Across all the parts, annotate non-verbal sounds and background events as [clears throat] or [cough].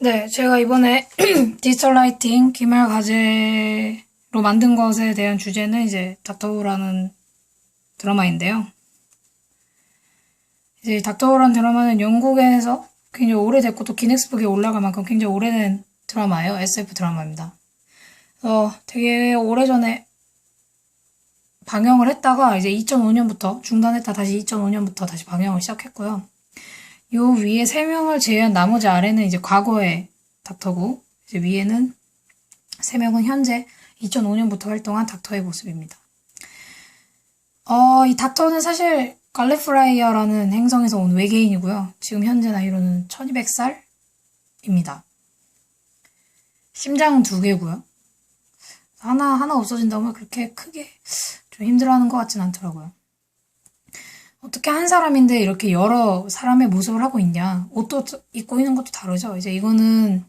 네, 제가 이번에 [clears throat] 디지털 라이팅 기말 과제로 만든 것에 대한 주제는 이제 닥터우라는 드라마인데요. 이제 닥터우라는 드라마는 영국에서 굉장히 오래됐고 또 기네스북에 올라갈 만큼 굉장히 오래된 드라마예요. SF 드라마입니다. 어, 되게 오래전에 방영을 했다가 이제 2005년부터 중단했다 다시 2005년부터 다시 방영을 시작했고요. 요 위에 세 명을 제외한 나머지 아래는 이제 과거의 닥터고 이제 위에는 세 명은 현재 2005년부터 활동한 닥터의 모습입니다. 어, 이 닥터는 사실 갈레프라이아라는 행성에서 온 외계인이고요. 지금 현재 나이로는 1200살입니다. 심장은 두 개고요. 하나 하나 없어진다면 그렇게 크게 좀 힘들어하는 것 같진 않더라고요. 어떻게 한 사람인데 이렇게 여러 사람의 모습을 하고 있냐. 옷도 입고 있는 것도 다르죠. 이제 이거는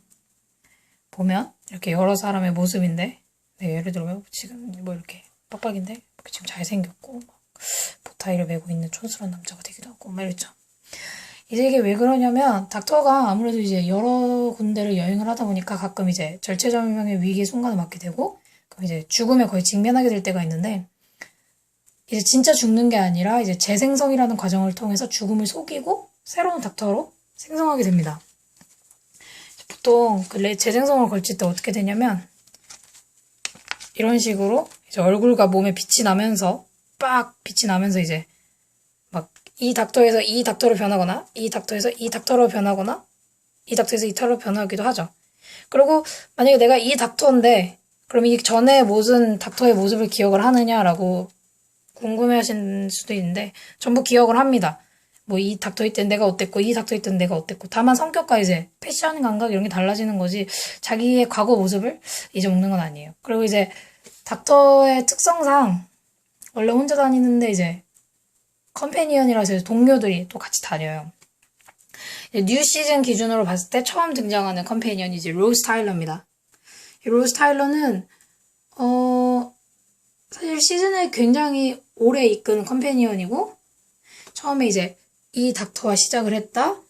보면 이렇게 여러 사람의 모습인데, 네, 예를 들면 지금 뭐 이렇게 빡빡인데, 지금 잘생겼고, 막 보타이를 메고 있는 촌스러운 남자가 되기도 하고, 막 이랬죠. 이제 이게 왜 그러냐면, 닥터가 아무래도 이제 여러 군데를 여행을 하다 보니까 가끔 이제 절체절명의 위기의 순간을 맞게 되고, 그럼 이제 죽음에 거의 직면하게 될 때가 있는데, 이제 진짜 죽는 게 아니라 이제 재생성이라는 과정을 통해서 죽음을 속이고 새로운 닥터로 생성하게 됩니다. 보통 그 레- 재생성을 걸칠 때 어떻게 되냐면 이런 식으로 이제 얼굴과 몸에 빛이 나면서 빡 빛이 나면서 이제 막 이 닥터에서 이 닥터로 변하거나 이 닥터에서 이 닥터로 변하거나 이 닥터에서 이 닥터로 변하기도 하죠. 그리고 만약에 내가 이 닥터인데 그럼 이 전에 무슨 닥터의 모습을 기억을 하느냐라고 궁금해하실 수도 있는데 전부 기억을 합니다. 뭐 이 닥터일 땐 내가 어땠고 이 닥터일 땐 내가 어땠고 다만 성격과 이제 패션 감각 이런 게 달라지는 거지 자기의 과거 모습을 잊어먹는 건 아니에요. 그리고 이제 닥터의 특성상 원래 혼자 다니는데 이제 컴패니언이라서 이제 동료들이 또 같이 다녀요. 이제 뉴 시즌 기준으로 봤을 때 처음 등장하는 컴패니언이 이제 로스 타일러입니다. 이 로스 타일러는 어 사실 시즌을 굉장히 오래 이끈 컴패니언이고 처음에 이제 이 닥터와 시작을 했다.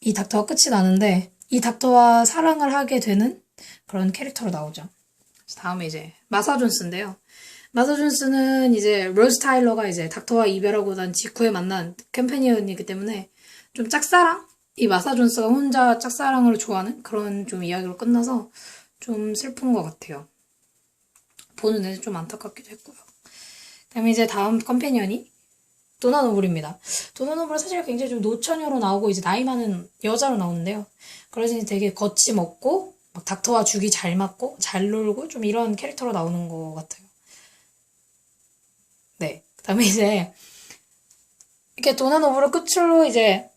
이 닥터와 끝이 나는데 이 닥터와 사랑을 하게 되는 그런 캐릭터로 나오죠. 다음에 이제 마사 존스인데요. 마사 존스는 이제 로즈 타일러가 이제 닥터와 이별하고 난 직후에 만난 컴패니언이기 때문에 좀 짝사랑? 이 마사 존스가 혼자 짝사랑을 좋아하는 그런 좀 이야기로 끝나서 좀 슬픈 것 같아요. 보는 애는 좀 안타깝기도 했고요. 그다음에 이제 다음 컴패니언이 도나 노블입니다. 도나 노블은 사실 굉장히 좀 노처녀로 나오고 이제 나이 많은 여자로 나오는데요. 그래서 되게 거침없고 막 닥터와 죽이 잘 맞고 잘 놀고 좀 이런 캐릭터로 나오는 것 같아요. 네. 그다음에 이제 이렇게 도나 노블을 끝으로 이제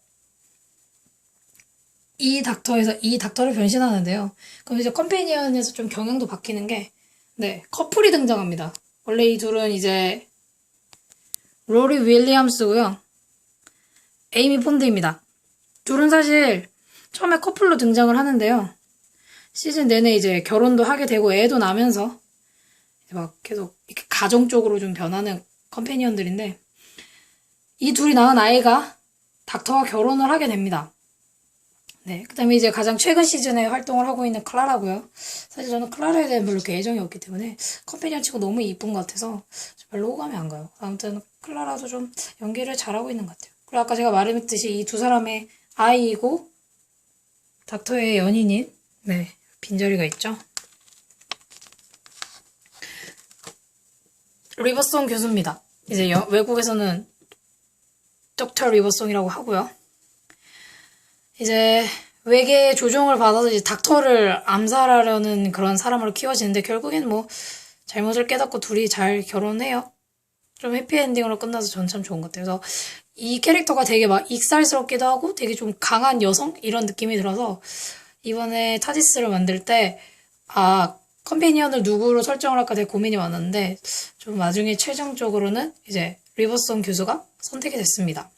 이 닥터에서 이 닥터를 변신하는데요. 그럼 이제 컴패니언에서 좀 경향도 바뀌는 게 네, 커플이 등장합니다. 원래 이 둘은 이제 로리 윌리엄스고요. 에이미 폰드입니다. 둘은 사실 처음에 커플로 등장을 하는데요. 시즌 내내 이제 결혼도 하게 되고 애도 나면서 막 계속 이렇게 가정적으로 좀 변하는 컴패니언들인데 이 둘이 낳은 아이가 닥터와 결혼을 하게 됩니다. 네, 그 다음에 이제 가장 최근 시즌에 활동을 하고 있는 클라라고요. 사실 저는 클라라에 대한 별로 이렇게 애정이 없기 때문에 컴패니언 치고 너무 이쁜 것 같아서 별로 호감이 안 가요. 아무튼 클라라도 좀 연기를 잘하고 있는 것 같아요. 그리고 아까 제가 말했듯이 이 두 사람의 아이이고 닥터의 연인인 네 빈저리가 있죠. 리버송 교수입니다. 이제 여- 외국에서는 덕터 리버송이라고 하고요. 이제 외계의 조종을 받아서 이제 닥터를 암살하려는 그런 사람으로 키워지는데 결국엔 뭐 잘못을 깨닫고 둘이 잘 결혼해요. 좀 해피엔딩으로 끝나서 전 참 좋은 것 같아요. 그래서 이 캐릭터가 되게 막 익살스럽기도 하고 되게 좀 강한 여성 이런 느낌이 들어서 이번에 타디스를 만들 때 아, 컴패니언을 누구로 설정을 할까 되게 고민이 많았는데 좀 나중에 최종적으로는 이제 리버송 교수가 선택이 됐습니다.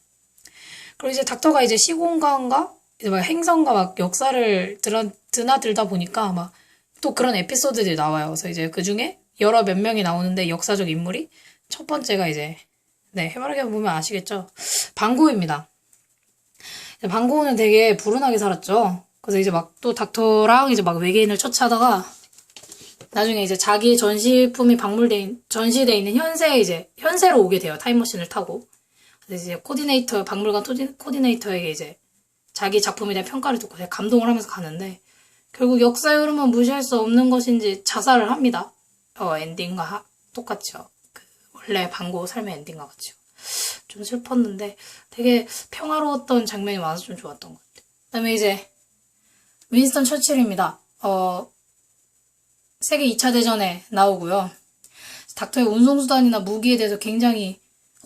그리고 이제 닥터가 이제 시공간과 막 행성과 막 역사를 드러, 드나들다 보니까 막 또 그런 에피소드들이 나와요. 그래서 이제 그 중에 여러 몇 명이 나오는데 역사적 인물이 첫 번째가 이제 네 해바라기 보면 아시겠죠? 방고입니다. 방고는 되게 불운하게 살았죠. 그래서 이제 막 또 닥터랑 이제 막 외계인을 처치하다가 나중에 이제 자기 전시품이 박물돼 있- 전시돼 있는 현세에 이제 현세로 오게 돼요 타임머신을 타고 그래서 이제 코디네이터 박물관 토디- 코디네이터에게 이제 자기 작품에 대한 평가를 듣고 되게 감동을 하면서 가는데 결국 역사의 흐름은 무시할 수 없는 것인지 자살을 합니다. 어 엔딩과 하- 똑같죠. 그 원래 방고 삶의 엔딩과 같죠. 좀 슬펐는데 되게 평화로웠던 장면이 많아서 좀 좋았던 것 같아요. 그 다음에 이제 윈스턴 처칠입니다. 어 세계 2차 대전에 나오고요. 닥터의 운송수단이나 무기에 대해서 굉장히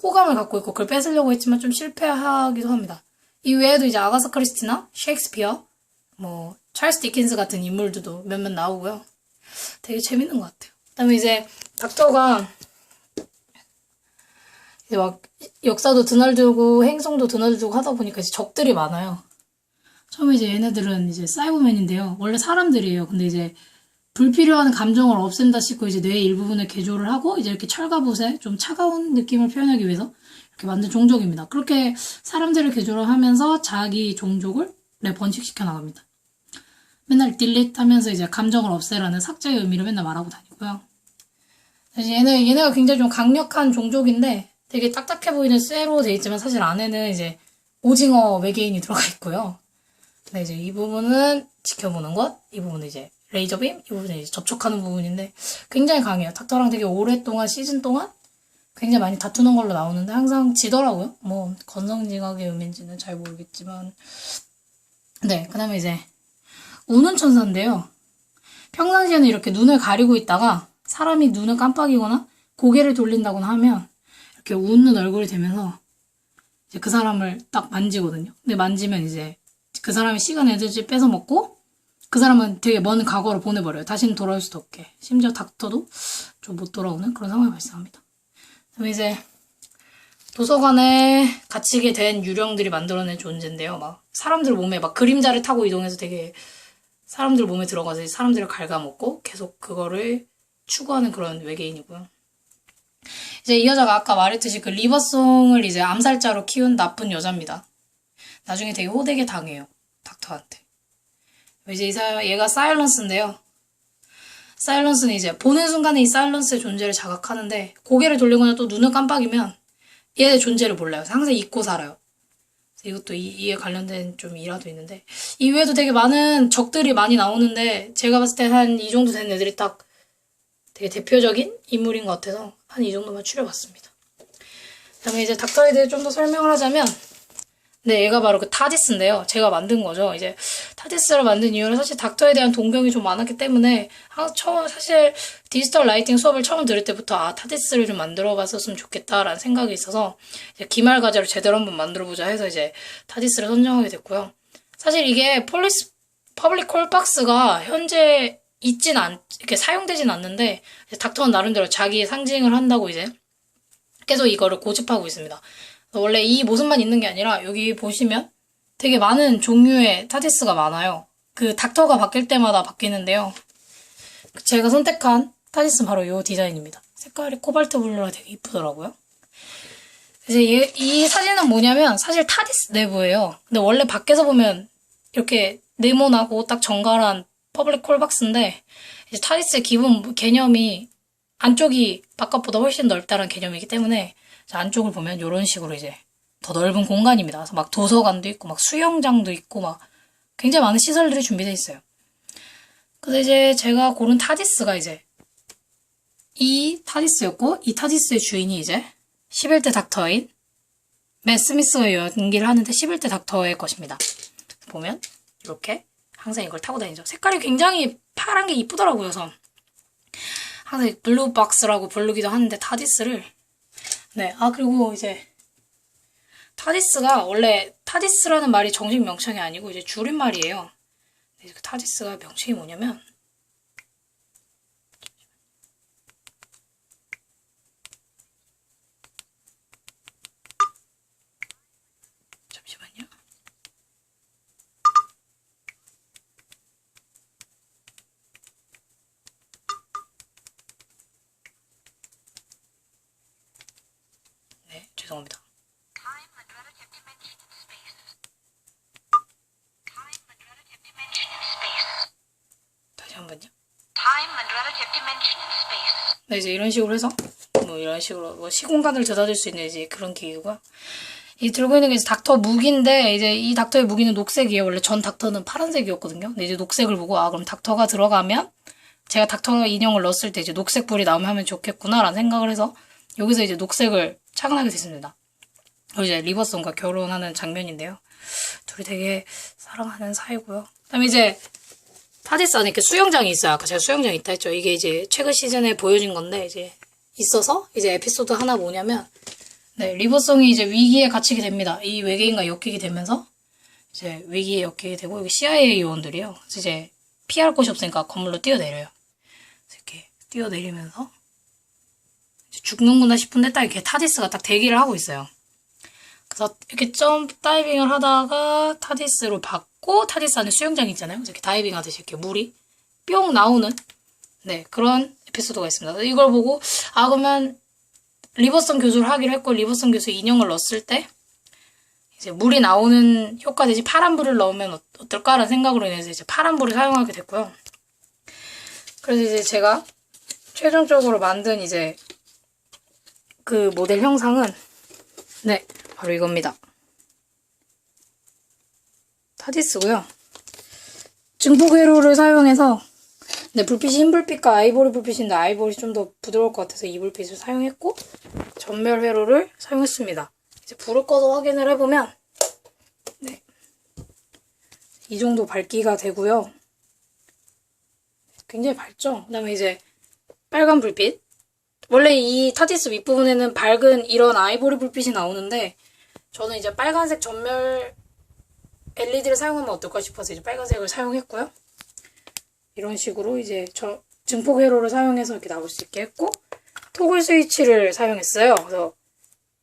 호감을 갖고 있고 그걸 뺏으려고 했지만 좀 실패하기도 합니다. 이 외에도 이제 아가사 크리스티나, 셰익스피어, 뭐 찰스 디킨스 같은 인물들도 몇몇 나오고요. 되게 재밌는 것 같아요. 그다음에 이제 닥터가 이제 막 역사도 드날들고 행성도 드날들고 하다 보니까 이제 적들이 많아요. 처음에 이제 얘네들은 이제 사이버맨인데요. 원래 사람들이에요. 근데 이제 불필요한 감정을 없앤다 싶고 이제 뇌의 일부분을 개조를 하고 이제 이렇게 철갑옷에 좀 차가운 느낌을 표현하기 위해서 만든 종족입니다. 그렇게 사람들을 개조를 하면서 자기 종족을 네, 번식시켜 나갑니다. 맨날 딜릿 하면서 이제 감정을 없애라는 삭제의 의미를 맨날 말하고 다니고요. 얘네, 얘네가 굉장히 좀 강력한 종족인데 되게 딱딱해 보이는 쇠로 돼 있지만 사실 안에는 이제 오징어 외계인이 들어가 있고요. 근데 이제 이 부분은 지켜보는 것, 이 부분은 이제 레이저빔, 이 부분은 이제 접촉하는 부분인데 굉장히 강해요. 닥터랑 되게 오랫동안 시즌 동안 굉장히 많이 다투는 걸로 나오는데 항상 지더라고요. 뭐 건성징악의 의미인지는 잘 모르겠지만 네, 그 다음에 이제 우는 천사인데요. 평상시에는 이렇게 눈을 가리고 있다가 사람이 눈을 깜빡이거나 고개를 돌린다거나 하면 이렇게 웃는 얼굴이 되면서 이제 그 사람을 딱 만지거든요. 근데 만지면 이제 그 사람의 시간 에너지 뺏어 먹고 그 사람은 되게 먼 과거로 보내버려요. 다시는 돌아올 수도 없게. 심지어 닥터도 좀 못 돌아오는 그런 상황이 발생합니다. 그다음에 이제 도서관에 갇히게 된 유령들이 만들어낸 존재인데요. 막 사람들 몸에 막 그림자를 타고 이동해서 되게 사람들 몸에 들어가서 사람들을 갉아먹고 계속 그거를 추구하는 그런 외계인이고요. 이제 이 여자가 아까 말했듯이 그 리버송을 이제 암살자로 키운 나쁜 여자입니다. 나중에 되게 호되게 당해요. 닥터한테. 이제 이 사, 얘가 사일런스인데요. 사일런스는 이제 보는 순간에 이 사일런스의 존재를 자각하는데 고개를 돌리거나 또 눈을 깜빡이면 얘의 존재를 몰라요. 항상 잊고 살아요. 이것도 이, 이에 관련된 좀 일화도 있는데 이 외에도 되게 많은 적들이 많이 나오는데 제가 봤을 때 한 이 정도 된 애들이 딱 되게 대표적인 인물인 것 같아서 한 이 정도만 추려봤습니다. 그다음에 이제 닥터에 대해 좀 더 설명을 하자면 네, 얘가 바로 그 타디스인데요. 제가 만든 거죠. 이제 타디스를 만든 이유는 사실 닥터에 대한 동경이 좀 많았기 때문에 아, 처음 사실 디지털 라이팅 수업을 처음 들을 때부터 아 타디스를 좀 만들어 봤었으면 좋겠다라는 생각이 있어서 기말 과제로 제대로 한번 만들어 보자 해서 이제 타디스를 선정하게 됐고요. 사실 이게 폴리스 퍼블릭 콜박스가 현재 있진 않 이렇게 사용되진 않는데 닥터는 나름대로 자기의 상징을 한다고 이제 계속 이거를 고집하고 있습니다. 원래 이 모습만 있는 게 아니라 여기 보시면 되게 많은 종류의 타디스가 많아요. 그 닥터가 바뀔 때마다 바뀌는데요. 제가 선택한 타디스는 바로 이 디자인입니다. 색깔이 코발트 블루라 되게 이쁘더라고요. 이제 얘- 이 사진은 뭐냐면 사실 타디스 내부예요. 근데 원래 밖에서 보면 이렇게 네모나고 딱 정갈한 퍼블릭 콜박스인데 이제 타디스의 기본 개념이 안쪽이 바깥보다 훨씬 넓다는 개념이기 때문에 자, 안쪽을 보면 이런 식으로 이제 더 넓은 공간입니다. 그래서 막 도서관도 있고 막 수영장도 있고 막 굉장히 많은 시설들이 준비되어 있어요. 그래서 이제 제가 고른 타디스가 이제 이 타디스였고 이 타디스의 주인이 이제 11대 닥터인 맷 스미스가 연기를 하는데 11대 닥터의 것입니다. 보면 이렇게 항상 이걸 타고 다니죠. 색깔이 굉장히 파란 게 이쁘더라고요. 그 항상 블루박스라고 부르기도 하는데 타디스를 네, 아, 그리고 이제, 타디스가 원래, 타디스라는 말이 정식 명칭이 아니고 이제 줄임말이에요. 근데 그 타디스가 명칭이 뭐냐면, 죄송합니다. 다시 한 번요. 네, 이제 이런 식으로 해서 뭐 이런 식으로 뭐 시공간을 되찾을 수 있는 이제 그런 기구가 이 들고 있는 게 이제 닥터 무기인데 이제 이 닥터의 무기는 녹색이에요. 원래 전 닥터는 파란색이었거든요. 근데 이제 녹색을 보고 아 그럼 닥터가 들어가면 제가 닥터 인형을 넣었을 때 이제 녹색 불이 나오면 좋겠구나라는 생각을 해서 여기서 이제 녹색을 착안하게 됐습니다. 그리고 이제 리버son과 결혼하는 장면인데요. 둘이 되게 사랑하는 사이고요. 그다음에 이제 타디스 안에 이렇게 수영장이 있어요. 아까 제가 수영장 있다 했죠. 이게 이제 최근 시즌에 보여진 건데 이제 있어서 이제 에피소드 하나 뭐냐면 네, 리버송이 이제 위기에 갇히게 됩니다. 이 외계인과 엮이게 되면서 이제 위기에 엮이게 되고 여기 CIA 요원들이요. 이제 피할 곳이 없으니까 건물로 뛰어내려요. 이렇게 뛰어내리면서 죽는구나 싶은데 딱 이렇게 타디스가 딱 대기를 하고 있어요. 그래서 이렇게 점프 다이빙을 하다가 타디스로 받고 타디스 안에 수영장이 있잖아요. 이렇게 다이빙 하듯이 이렇게 물이 뿅 나오는 네 그런 에피소드가 있습니다. 이걸 보고 아 그러면 리버son 교수를 하기로 했고 리버son 교수 인형을 넣었을 때 이제 물이 나오는 효과 대신 파란 불을 넣으면 어- 어떨까라는 생각으로 인해서 이제 파란 불을 사용하게 됐고요. 그래서 이제 제가 최종적으로 만든 이제 그 모델 형상은 네 바로 이겁니다. 타디스고요. 증폭 회로를 사용해서 네, 불빛이 흰 불빛과 아이보리 불빛인데 아이보리 좀 더 부드러울 것 같아서 이 불빛을 사용했고 전멸 회로를 사용했습니다. 이제 불을 꺼서 확인을 해보면 네, 이 정도 밝기가 되고요. 굉장히 밝죠? 그 다음에 이제 빨간 불빛 원래 이 타디스 윗부분에는 밝은 이런 아이보리 불빛이 나오는데 저는 이제 빨간색 전멸 LED를 사용하면 어떨까 싶어서 이제 빨간색을 사용했고요. 이런 식으로 이제 저 증폭 회로를 사용해서 이렇게 나올 수 있게 했고 토글 스위치를 사용했어요. 그래서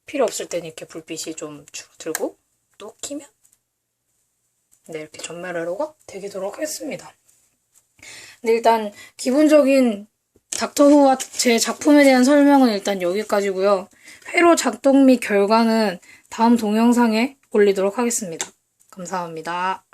필요 없을 때는 이렇게 불빛이 좀 줄어들고 또 키면 네 이렇게 전멸 회로가 되도록 했습니다. 근데 일단 기본적인 닥터후와 제 작품에 대한 설명은 일단 여기까지고요. 회로 작동 및 결과는 다음 동영상에 올리도록 하겠습니다. 감사합니다.